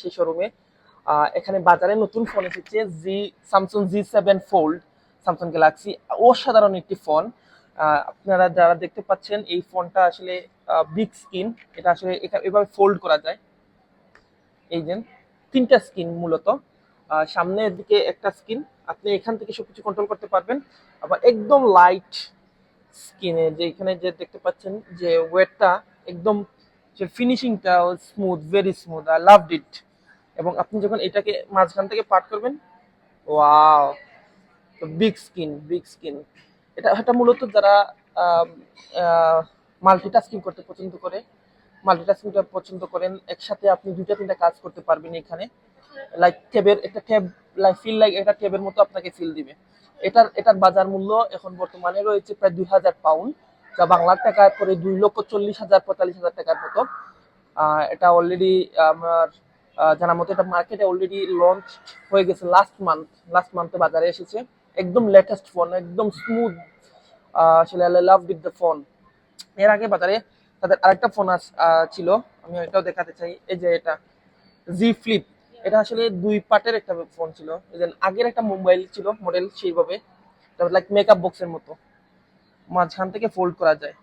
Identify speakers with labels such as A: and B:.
A: সেই শোরুমে এখানে বাজারে নতুন ফোন এসেছে G Samsung G seven fold Samsung Galaxy অসাধারণ একটি ফোন আপনারা যারা দেখতে পাচ্ছেন, এই ফোনটা আসলে বিগ স্ক্রিন এটা আসলে এভাবে ফোল্ড করা যায়। এই যে, তিনটা স্ক্রিন মূলত। সামনের দিকে একটা স্ক্রিন আপনি এখান থেকে সবকিছু কন্ট্রোল করতে পারবেন। আবার একদম লাইট স্কিনে যে, এখানে যে দেখতে পাচ্ছেন যে ওয়েটটা একদম যে ফিনিশিংটা smooth very smooth I love it এবং আপনি যখন এটাকে মাঝখান থেকে পার করবেন wow big skin big skin এটা এটা মূলত যারা মাল্টিটাস্কিং করতে পছন্দ করে মাল্টিটাস্কিংটা পছন্দ করেন, একসাথে আপনি দুইটা তিনটা কাজ করতে পারবেন এখানে। লাইক ট্যাবের একটা ট্যাব লাইক ফিল লাইক একটা ট্যাবের মতো আপনাকে ফিল দিবে। এটার এটার বাজার মূল্য এখন বর্তমানে রয়েছে প্রায় দুই হাজার পাউন্ড যা বাংলার টাকায় পরে দুই লক্ষ চল্লিশ হাজার, পঁয়তাল্লিশ হাজার টাকার মতো। এটা অলরেডি আমার জানার মতো এটা মার্কেটে অলরেডি লঞ্চ হয়ে গেছে লাস্ট মান্থ লাস্ট মান্থে বাজারে এসেছে। একদম লেটেস্ট ফোন একদম স্মুথ আসলে I love with the phone এর আগে বাজারে তাদের আরেকটা ফোন ছিল, আমি এটাও দেখাতে চাই। এই যে এটা জি ফ্লিপ এটা আসলে দুই পার্টের একটা ফোন ছিল। আগের একটা মোবাইল ছিল মডেল সেইভাবে। লাইক মেকআপ বক্সের মতো। মাঝখান থেকে ফোল্ড করা যায়।